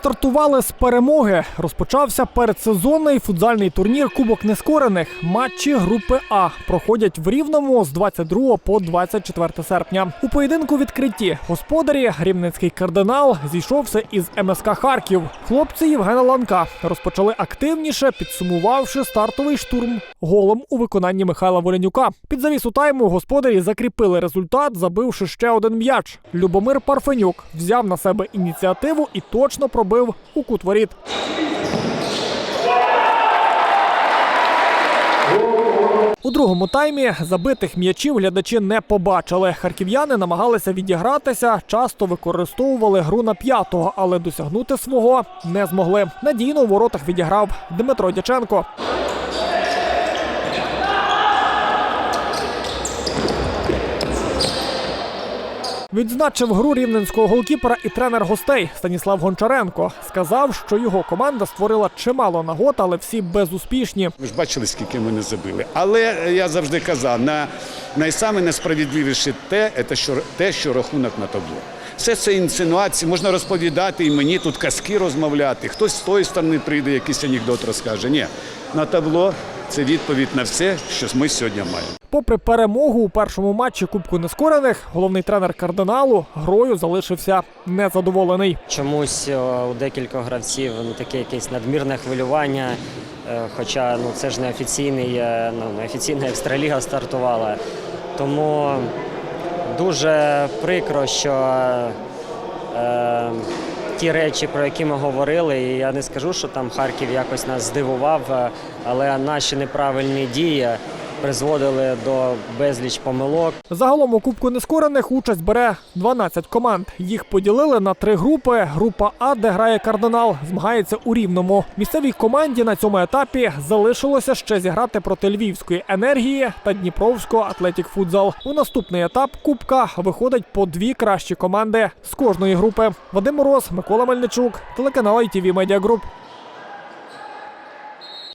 Стартували з перемоги. Розпочався передсезонний футзальний турнір Кубок Нескорених. Матчі групи А проходять в Рівному з 22 по 24 серпня. У поєдинку відкритті господарі Рівненський кардинал зійшовся із МСК Харків. Хлопці Євгена Ланка розпочали активніше, підсумувавши стартовий штурм голом у виконанні Михайла Воленюка. Під завісу тайму господарі закріпили результат, забивши ще один м'яч. Любомир Парфенюк взяв на себе ініціативу і точно пробив у кут воріт. У другому таймі забитих м'ячів глядачі не побачили. Харків'яни намагалися відігратися, часто використовували гру на п'ятого, але досягнути свого не змогли. Надійно у воротах відіграв Дмитро Дяченко. Відзначив гру рівненського голкіпера і тренер гостей Станіслав Гончаренко. Сказав, що його команда створила чимало нагод, але всі безуспішні. Ви ж бачили, скільки ми не забили. Але е, я завжди казав, на найсаме несправедливіше те, це що те, що рахунок на табло. Все це інсинуації, можна розповідати і мені тут казки розмовляти. Хтось з тої сторони прийде, якийсь анекдот розкаже. Ні, на табло це відповідь на все, що ми сьогодні маємо. Попри перемогу у першому матчі Кубку Нескорених, головний тренер кардиналу грою залишився незадоволений. Чомусь е, у декількох гравців ну, таке якесь надмірне хвилювання. е, Хоча ну, це ж не офіційний, е, ну, не офіційна екстраліга стартувала. Тому дуже прикро, що е, ті речі, про які ми говорили, і я не скажу, що там Харків якось нас здивував, е, але наші неправильні дії призводили до безліч помилок. Загалом у Кубку Нескорених участь бере 12 команд. Їх поділили на три групи. Група А, де грає кардинал, змагається у рівному. Місцевій команді на цьому етапі залишилося ще зіграти проти львівської енергії та Дніпровського Атлетік Футзал. У наступний етап Кубка виходить по дві кращі команди з кожної групи. Вадим Мороз, Микола Мельничук, телеканал ITV Media Group.